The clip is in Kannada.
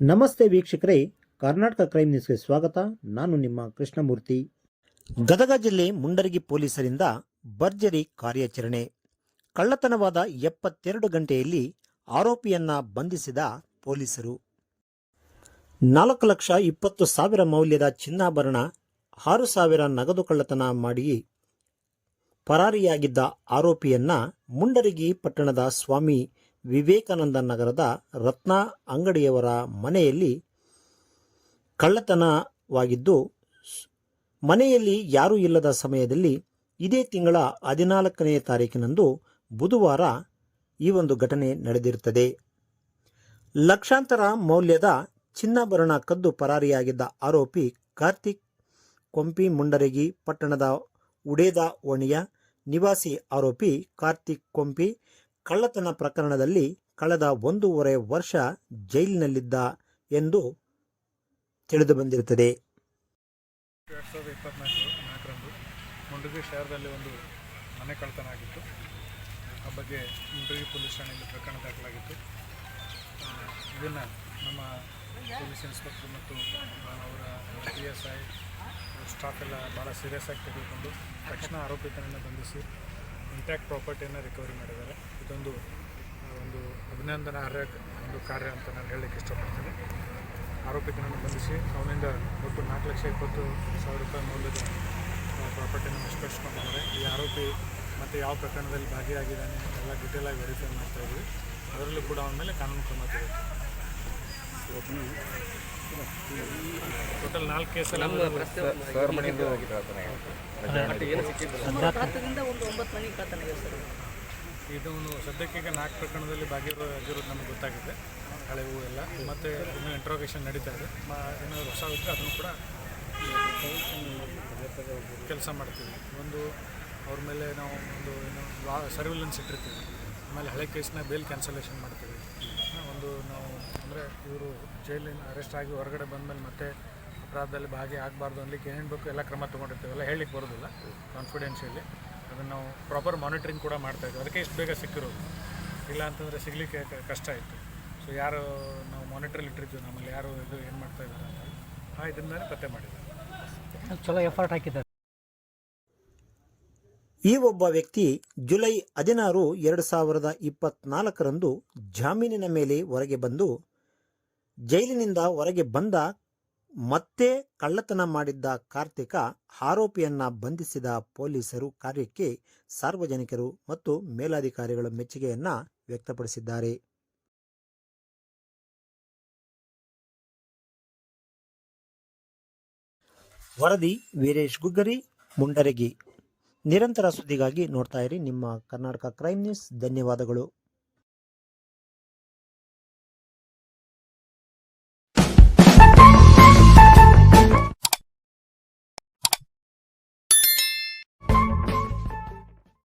ನಮಸ್ತೆ ವೀಕ್ಷಕರೇ, ಕರ್ನಾಟಕ ಕ್ರೈಮ್ ನ್ಯೂಸ್ಗೆ ಸ್ವಾಗತ. ನಾನು ನಿಮ್ಮ ಕೃಷ್ಣಮೂರ್ತಿ. ಗದಗ ಜಿಲ್ಲೆ ಮುಂಡರಗಿ ಪೊಲೀಸರಿಂದ ಭರ್ಜರಿ ಕಾರ್ಯಾಚರಣೆ. ಕಳ್ಳತನವಾದ ಎಪ್ಪತ್ತೆರಡು ಗಂಟೆಯಲ್ಲಿ ಆರೋಪಿಯನ್ನ ಬಂಧಿಸಿದ ಪೊಲೀಸರು. ನಾಲ್ಕು ಲಕ್ಷ ಇಪ್ಪತ್ತು ಸಾವಿರ ಮೌಲ್ಯದ ಚಿನ್ನಾಭರಣ, ಆರು ಸಾವಿರ ನಗದು ಕಳ್ಳತನ ಮಾಡಿ ಪರಾರಿಯಾಗಿದ್ದ ಆರೋಪಿಯನ್ನ ಮುಂಡರಗಿ ಪಟ್ಟಣದ ಸ್ವಾಮಿ ವಿವೇಕಾನಂದ ನಗರದ ರತ್ನ ಅಂಗಡಿಯವರ ಮನೆಯಲ್ಲಿ ಕಳ್ಳತನವಾಗಿದ್ದು ಮನೆಯಲ್ಲಿ ಯಾರೂ ಇಲ್ಲದ ಸಮಯದಲ್ಲಿ ಇದೇ ತಿಂಗಳ ಹದಿನಾಲ್ಕನೇ ತಾರೀಕಿನಂದು ಬುಧವಾರ ಈ ಒಂದು ಘಟನೆ ನಡೆದಿರುತ್ತದೆ. ಲಕ್ಷಾಂತರ ಮೌಲ್ಯದ ಚಿನ್ನಾಭರಣ ಕದ್ದು ಪರಾರಿಯಾಗಿದ್ದ ಆರೋಪಿ ಕಾರ್ತಿಕ್ ಕೊಂಪಿ ಮುಂಡರಗಿ ಪಟ್ಟಣದ ಉಡೇದ ಓಣಿಯ ನಿವಾಸಿ ಆರೋಪಿ ಕಾರ್ತಿಕ್ ಕೊಂಪಿ ಕಳ್ಳತನ ಪ್ರಕರಣದಲ್ಲಿ ಕಳೆದ ಒಂದೂವರೆ ವರ್ಷ ಜೈಲಿನಲ್ಲಿದ್ದ ಎಂದು ತಿಳಿದು ಬಂದಿರುತ್ತದೆ. ಎರಡು ಸಾವಿರದ ಇಪ್ಪತ್ನಾಲ್ಕು ನಾಲ್ಕರಂದು ಮುಂಡಗಿ ಶಹರದಲ್ಲಿ ಒಂದು ಮನೆ ಕಳ್ಳತನ ಆಗಿತ್ತು ಆ ಬಗ್ಗೆ ಮುಂಡಗಿ ಪೊಲೀಸ್ ಠಾಣೆಯಲ್ಲಿ ಪ್ರಕರಣ ದಾಖಲಾಗಿತ್ತು. ಇದನ್ನು ನಮ್ಮ ಪೊಲೀಸ್ ಇನ್ಸ್ಪೆಕ್ಟರ್ ಮತ್ತು ಅವರ ಪಿ ಎಸ್ ಐ ಸ್ಟಾಫ್ ಎಲ್ಲ ಭಾಳ ಸೀರಿಯಸ್ ಆಗಿ ತೆಗೆದುಕೊಂಡು ತಕ್ಷಣ ಆರೋಪಿತನನ್ನು ಬಂಧಿಸಿ ಇಂಟ್ಯಾಕ್ಟ್ ಪ್ರಾಪರ್ಟಿಯನ್ನು ರಿಕವರಿ ಮಾಡಿದ್ದಾರೆ. ಇದೊಂದು ಒಂದು ಅಭಿನಂದನಾರ್ಹ ಒಂದು ಕಾರ್ಯ ಅಂತ ನಾನು ಹೇಳಲಿಕ್ಕೆ ಇಷ್ಟಪಡ್ತೀನಿ. ಆರೋಪಿಗಳನ್ನು ಬಂಧಿಸಿ ಅವನಿಂದ ಒಟ್ಟು ನಾಲ್ಕು ಲಕ್ಷ ಇಪ್ಪತ್ತು ಸಾವಿರ ರೂಪಾಯಿ ಮೌಲ್ಯದ ಪ್ರಾಪರ್ಟಿಯನ್ನು ವಶಪಡಿಸ್ಕೊಂಡಿದ್ದಾರೆ ಈ ಆರೋಪಿ ಮತ್ತು ಯಾವ ಪ್ರಕರಣದಲ್ಲಿ ಭಾಗಿಯಾಗಿದ್ದಾನೆ ಎಲ್ಲ ಡಿಟೇಲ್ ಆಗಿ ವೆರಿಫೈ ಮಾಡ್ತಾ ಇದ್ವಿ ಅದರಲ್ಲೂ ಕೂಡ ಅವನ ಮೇಲೆ ಕಾನೂನು ಕ್ರಮ ತೆಗೆದುಕೊಳ್ಳಿ ಟೋಟಲ್ ನಾಲ್ಕು ಕೇಸಲ್ಲಿ ಹತ್ತರಿಂದ ಒಂದು ಒಂಬತ್ತು ಮನೆಗೆ ಕಳ್ತಾನೆ ಇದೆ ಸರ್ ಇದು ಸದ್ಯಕ್ಕೆ ಈಗ ನಾಲ್ಕು ಪ್ರಕರಣದಲ್ಲಿ ಭಾಗಿರೋದು ನಮಗೆ ಗೊತ್ತಾಗಿದೆ ಹಳೆವು ಎಲ್ಲ. ಮತ್ತು ಇನ್ನೂ ಇಂಟ್ರೋಗೇಷನ್ ನಡೀತಾ ಇದೆ. ಮ ಏನಾದರೂ ಹೊಸ ಇದ್ದರೆ ಅದನ್ನು ಕೂಡ ಕೆಲಸ ಮಾಡ್ತೀವಿ. ಒಂದು ಅವ್ರ ಮೇಲೆ ನಾವು ಒಂದು ಏನು ಸರ್ವಿಲೆನ್ಸ್ ಇಟ್ಟಿರ್ತೀವಿ. ಆಮೇಲೆ ಹಳೆ ಕೇಸ್ನ ಬೇಲ್ ಕ್ಯಾನ್ಸಲೇಷನ್ ಮಾಡ್ತೀವಿ. ಒಂದು ನಾವು ಅಂದರೆ ಇವರು ಜೈಲಿನ ಅರೆಸ್ಟ್ ಆಗಿ ಹೊರಗಡೆ ಬಂದಮೇಲೆ ಮತ್ತೆ ಅಪರಾಧದಲ್ಲಿ ಭಾಗಿ ಆಗಬಾರ್ದು ಅನ್ಲಿಕ್ಕೆ ಏನೇನು ಬೇಕು ಎಲ್ಲ ಕ್ರಮ ತೊಗೊಂಡಿರ್ತೀವಲ್ಲ ಹೇಳಲಿಕ್ಕೆ ಬರೋದಿಲ್ಲ. ಕಾನ್ಫಿಡೆನ್ಷಿಯಲಿ ಅದನ್ನು ನಾವು ಪ್ರಾಪರ್ ಮಾನಿಟ್ರಿಂಗ್ ಕೂಡ ಮಾಡ್ತಾ ಇದ್ದೀವಿ. ಅದಕ್ಕೆ ಇಷ್ಟು ಬೇಗ ಸಿಕ್ಕಿರೋದು. ಇಲ್ಲ ಅಂತಂದರೆ ಸಿಗಲಿಕ್ಕೆ ಕಷ್ಟ ಆಯಿತು. ಸೊ ಯಾರು ನಾವು ಮಾನಿಟ್ರಲ್ಲಿ ಇಟ್ಟಿರ್ತೀವಿ ನಮ್ಮಲ್ಲಿ. ಯಾರು ಇದು ಏನು ಮಾಡ್ತಾ ಇದ್ದಾರೆ ಅಂತ ಆ ಇದರಿಂದಲೇ ಪತ್ತೆ ಮಾಡಿದ್ದಾರೆ. ಚಲೋ ಎಫರ್ಟ್ ಹಾಕಿದ್ದಾರೆ. ಈ ಒಬ್ಬ ವ್ಯಕ್ತಿ ಜುಲೈ ಹದಿನಾರು ಎರಡು ಸಾವಿರದ ಇಪ್ಪತ್ನಾಲ್ಕರಂದು ಜಾಮೀನಿನ ಮೇಲೆ ಹೊರಗೆ ಬಂದು ಜೈಲಿನಿಂದ ಹೊರಗೆ ಬಂದ ಮತ್ತೆ ಕಳ್ಳತನ ಮಾಡಿದ್ದ ಕಾರ್ತಿಕ ಆರೋಪಿಯನ್ನ ಬಂಧಿಸಿದ ಪೊಲೀಸರು ಕಾರ್ಯಕ್ಕೆ ಸಾರ್ವಜನಿಕರು ಮತ್ತು ಮೇಲಾಧಿಕಾರಿಗಳ ಮೆಚ್ಚುಗೆಯನ್ನ ವ್ಯಕ್ತಪಡಿಸಿದ್ದಾರೆ. ವರದಿ ವೀರೇಶ್ ಗುಗ್ಗರಿ, ಮುಂಡರಗಿ. ನಿರಂತರ ಸುದ್ದಿಗಾಗಿ ನೋಡ್ತಾ ಇರಿ ನಿಮ್ಮ ಕರ್ನಾಟಕ ಕ್ರೈಮ್ ನ್ಯೂಸ್. ಧನ್ಯವಾದಗಳು.